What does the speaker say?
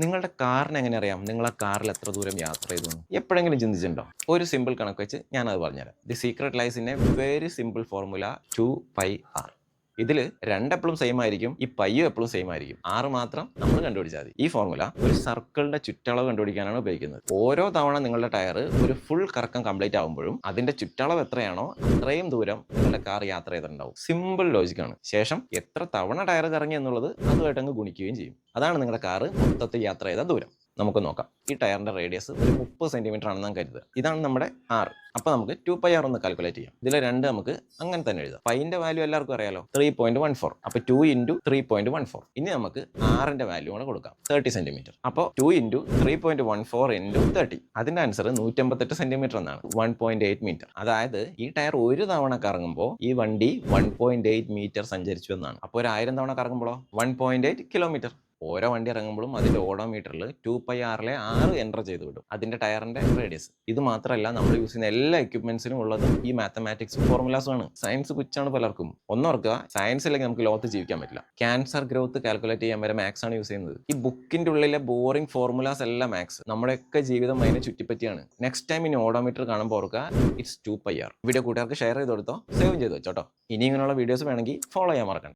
നിങ്ങളുടെ കാറിന് എങ്ങനെ അറിയാം? നിങ്ങൾ ആ കാറിൽ എത്ര ദൂരം യാത്ര ചെയ്തു എപ്പോഴെങ്കിലും ചിന്തിച്ചിട്ടുണ്ടോ? ഒരു സിമ്പിൾ കണക്ക് വെച്ച് ഞാനത് പറഞ്ഞുതരാം. The secret lies in a very simple formula two pi R ഇതിൽ രണ്ട് എപ്പോഴും സെയിം ആയിരിക്കും ഈ പയ്യും എപ്പോഴും സെയിം ആയിരിക്കും. ആറ് മാത്രം നമ്മൾ കണ്ടുപിടിച്ചാൽ മതി. ഈ ഫോർമുല ഒരു സർക്കിളിന്റെ ചുറ്റളവ് കണ്ടുപിടിക്കാനാണ് ഉപയോഗിക്കുന്നത്. ഓരോ തവണ നിങ്ങളുടെ ടയർ ഒരു ഫുൾ കറക്കം കംപ്ലീറ്റ് ആകുമ്പോഴും അതിന്റെ ചുറ്റളവ് എത്രയാണോ അത്രയും ദൂരം നിങ്ങളുടെ കാർ യാത്ര ചെയ്തിട്ടുണ്ടാവും. സിമ്പിൾ ലോജിക്കാണ് ശേഷം എത്ര തവണ ടയർ കറങ്ങി എന്നുള്ളത് അതുമായിട്ട് അങ്ങ് ഗുണിക്കുകയും ചെയ്യും. അതാണ് നിങ്ങളുടെ കാർ മൊത്തത്തിൽ യാത്ര ചെയ്ത ദൂരം. നമുക്ക് നോക്കാം. ഈ ടയറിന്റെ റേഡിയസ് ഒരു മുപ്പത് സെന്റിമീറ്റർ ആണെന്ന് കരുതുക. ഇതാണ് നമ്മുടെ ആർ അപ്പോൾ നമുക്ക് ടു പൈ ആർ ഒന്ന് കാൽക്കുലേറ്റ് ചെയ്യാം. ഇതിലെ രണ്ട് നമുക്ക് അങ്ങനെ തന്നെ എഴുതാം. പൈന്റെ വാല്യൂ എല്ലാവർക്കും അറിയാലോ? ത്രീ പോയിന്റ് വൺ ഫോർ അപ്പോൾ two into three point one four ഇനി നമുക്ക് ആറിന്റെ വാല്യൂ ആണ് കൊടുക്കാം. തേർട്ടി സെന്റിമീറ്റർ അപ്പോൾ two into three point one four into thirty അതിന്റെ ആൻസർ നൂറ്റമ്പത്തെട്ട് സെന്റിമീറ്റർ എന്നാണ്. വൺ പോയിന്റ് എയ്റ്റ് മീറ്റർ അതായത് ഈ ടയർ ഒരു തവണ കറങ്ങുമ്പോൾ ഈ വണ്ടി വൺ പോയിന്റ് എയ്റ്റ് മീറ്റർ സഞ്ചരിച്ചു എന്നാണ്. അപ്പോൾ ഒരു ആയിരം തവണ കറങ്ങുമ്പോഴോ വൺ പോയിന്റ് എയ്റ്റ് കിലോമീറ്റർ ഓരോ വണ്ടി ഇറങ്ങുമ്പോഴും അതിന്റെ ഓഡോമീറ്ററിൽ ടു പൈ ആറിലെ ആറ് എന്റർ ചെയ്ത് വിടും. അതിന്റെ ടയറിന്റെ റേഡിയസ്. ഇത് മാത്രമല്ല നമ്മൾ യൂസ് ചെയ്യുന്ന എല്ലാ എക്യുപ്മെന്റ്സിനും ഉള്ളത് ഈ മാത്തമാറ്റിക്സ് ഫോർമുലാസും ആണ്. സയൻസ് പുച്ചാണ് പലർക്കും. ഒന്നോർക്കുക സയൻസ് ഇല്ലെങ്കിൽ നമുക്ക് ലോകത്ത് ജീവിക്കാൻ പറ്റില്ല. ക്യാൻസർ ഗ്രോത്ത് കാൽക്കുലേറ്റ് ചെയ്യാൻ വരെ മാത്സ് ആണ് യൂസ് ചെയ്യുന്നത്. ഈ ബുക്കിന്റെ ഉള്ളിലെ ബോറിംഗ് ഫോർമുലാസ് എല്ലാം മാത്സ് നമ്മുടെയൊക്കെ ജീവിതം അതിനെ ചുറ്റിപ്പറ്റിയാണ്. നെക്സ്റ്റ് ടൈം ഇനി ഓഡോമീറ്റർ കാണുമ്പോൾ ഓർക്കുക it's two pi R video കൂട്ടുകാർക്ക് ഷെയർ ചെയ്ത് കൊടുത്തോ സേവ് ചെയ്ത് വെച്ചോട്ടോ ഇനി ഇങ്ങനെയുള്ള വീഡിയോസ് വേണമെങ്കിൽ ഫോളോ ചെയ്യാൻ മറക്കണം